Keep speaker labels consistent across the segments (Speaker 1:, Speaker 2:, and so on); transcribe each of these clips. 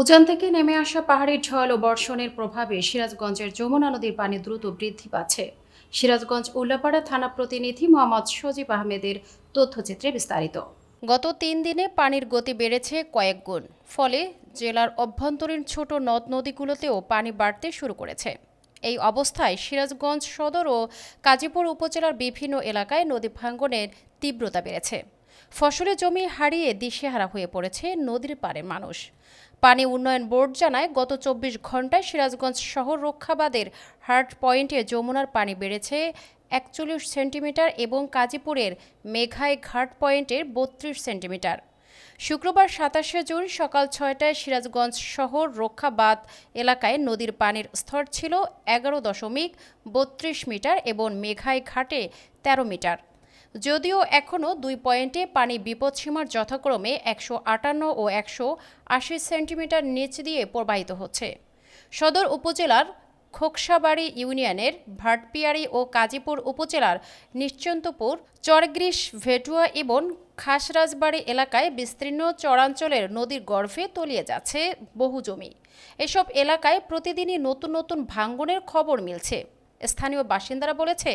Speaker 1: উজান থেকে নেমে আসা পাহাড়ি ঢল ও বর্ষণের প্রভাবে সিরাজগঞ্জের যমুনা নদীর পানি দ্রুত বৃদ্ধি পাচ্ছে। সিরাজগঞ্জ উল্লাপাড়া থানা প্রতিনিধি মোহাম্মদ সজিব আহমেদের তথ্যচিত্রে বিস্তারিত। গত তিন দিনে পানির গতি বেড়েছে কয়েক গুণ, ফলে জেলার অভ্যন্তরীণ ছোট নদ নদীগুলোতেও পানি বাড়তে শুরু করেছে। এই অবস্থায় সিরাজগঞ্জ সদর ও কাজীপুর উপজেলার বিভিন্ন এলাকায় নদী ভাঙ্গনের তীব্রতা বেড়েছে। ফসলি জমি হারিয়ে দিশেহারা হয়ে পড়েছে নদীর পাড়ের মানুষ। পানি উন্নয়ন বোর্ড জানায়, গত চব্বিশ ঘন্টায় সিরাজগঞ্জ শহর রক্ষাবাদের হার্ট পয়েন্টে যমুনার পানি বেড়েছে একচল্লিশ সেন্টিমিটার এবং কাজীপুরের মেঘাই ঘাট পয়েন্টের বত্রিশ সেন্টিমিটার। শুক্রবার সাতাশে জুন সকাল ছয়টায় সিরাজগঞ্জ শহর রক্ষাবাদ এলাকায় নদীর পানির স্তর ছিল এগারো দশমিক বত্রিশ মিটার এবং মেঘাই ঘাটে তেরো মিটার। যদিও এখনও দুই পয়েন্টে পানি বিপদসীমার যথাক্রমে একশো আটান্ন ও একশো আশি সেন্টিমিটার নিচ দিয়ে প্রবাহিত হচ্ছে। সদর উপজেলার খোকসাবাড়ি ইউনিয়নের ভাটপিয়ারি ও কাজীপুর উপজেলার নিশ্চন্তপুর চরগ্রিস ভেটুয়া এবং খাসরাজবাড়ি এলাকায় বিস্তীর্ণ চরাঞ্চলের নদীর গর্ভে তলিয়ে যাচ্ছে বহু জমি। এসব এলাকায় প্রতিদিনই নতুন নতুন ভাঙ্গনের খবর মিলছে। স্থানীয় বাসিন্দারা বলেছে,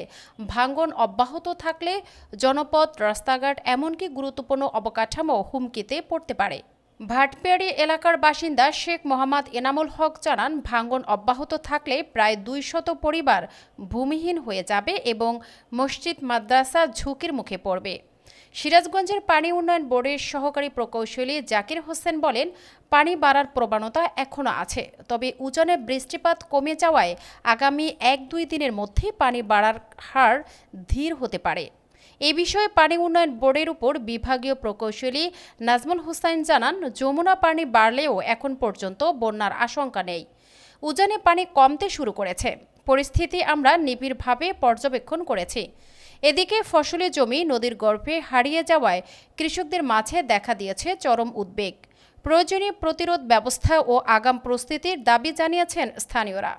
Speaker 1: ভাঙ্গন অব্যাহত থাকলে জনপথ রাস্তাঘাট এমনকি গুরুত্বপূর্ণ অবকাঠামো হুমকিতে পড়তে পারে। ভাটপিয়ারি এলাকার বাসিন্দা শেখ মোহাম্মদ এনামুল হক জানান, ভাঙ্গন অব্যাহত থাকলে প্রায় দুই শত পরিবার ভূমিহীন হয়ে যাবে এবং মসজিদ, মাদ্রাসা ঝুঁকির মুখে পড়বে। সিরাজগঞ্জের পানি উন্নয়ন বোর্ডের সহকারী প্রকৌশলী জাকির হোসেন বলেন, পানি বাড়ার প্রবণতা এখনও আছে, তবে উজানে বৃষ্টিপাত কমে যাওয়ায় আগামী এক দুই দিনের মধ্যে পানি বাড়ার হার ধীর হতে পারে। এ বিষয়ে পানি উন্নয়ন বোর্ডের উপর বিভাগীয় প্রকৌশলী নাজমুল হুসাইন জানান, যমুনা পানি বাড়লেও এখন পর্যন্ত বন্যার আশঙ্কা নেই। উজানে পানি কমতে শুরু করেছে। পরিস্থিতি আমরা নিবিড়ভাবে পর্যবেক্ষণ করেছি। এদিকে ফসলি জমি নদীর গর্ভে হারিয়ে যাওয়ায় কৃষকদের মাঝে দেখা দিয়েছে চরম উদ্বেগ। প্রয়োজনীয় প্রতিরোধ ব্যবস্থা ও আগাম প্রস্তুতির দাবি জানিয়েছেন স্থানীয়রা।